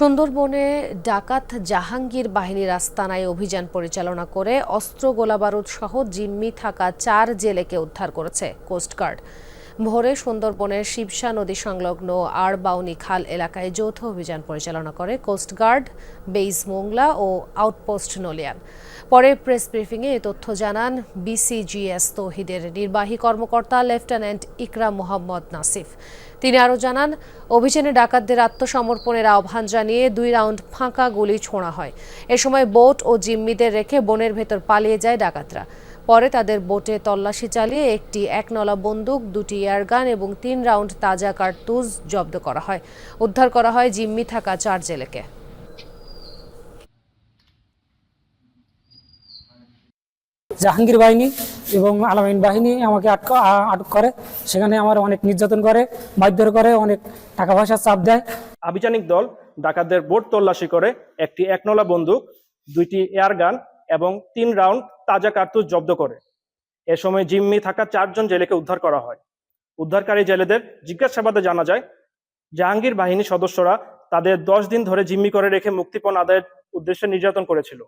সুন্দরবনে ডাকাত জাহাঙ্গীর বাহিনীর আস্তানায় অভিযান পরিচালনা করে অস্ত্র গোলাবারুদ সহ জিম্মি থাকা চার জেলেকে উদ্ধার করেছে কোস্টগার্ড ভোরে সুন্দরবনের শিবসা নদী সংলগ্ন আরবাউনি খাল এলাকায় যৌথ অভিযান পরিচালনা করে কোস্টগার্ড বেইজ মোংলা ও আউটপোস্ট নলিয়ান। পরে প্রেস ব্রিফিংয়ে এ তথ্য জানান বিসিজিএস তৌহিদের নির্বাহী কর্মকর্তা লেফটেন্যান্ট ইকরা মোহাম্মদ নাসিফ। তিনি আরও জানান, অভিযানে ডাকাতদের আত্মসমর্পণের আহ্বান জানিয়ে দুই রাউন্ড ফাঁকা গুলি ছোঁড়া হয়। এ সময় বোট ও জিম্মিদের রেখে বনের ভেতর পালিয়ে যায় ডাকাতরা। পরে তাদের বোটে তল্লাশি চালিয়ে একটি একনলা বন্দুক, দুটি এয়ারগান এবং তিন রাউন্ড তাজা কার্তুজ জব্দ করা হয়। উদ্ধার করা হয় জিম্মি থাকা চার জেলেকে। জাহাঙ্গীর বাহিনী এবং আলামিন বাহিনী আমাকে আটক আটক করে। সেখানে আমার অনেক নির্যাতন করে, মারধর করে, অনেক টাকা পয়সার চাপ দেয়। আভিযানিক দল ডাকাতদের বোর্ড তল্লাশি করে, একটি একনলা বন্দুক, দুইটি এয়ারগান এবং তিন রাউন্ড তাজা কার্তুজ জব্দ করে। এ সময় জিম্মি থাকা চারজন জেলেকে উদ্ধার করা হয়। উদ্ধারকারী জেলেদের জিজ্ঞাসাবাদে জানা যায়, জাহাঙ্গীর বাহিনী সদস্যরা তাদের দশ দিন ধরে জিম্মি করে রেখে মুক্তিপণ আদায়ের উদ্দেশ্যে নির্যাতন করেছিল।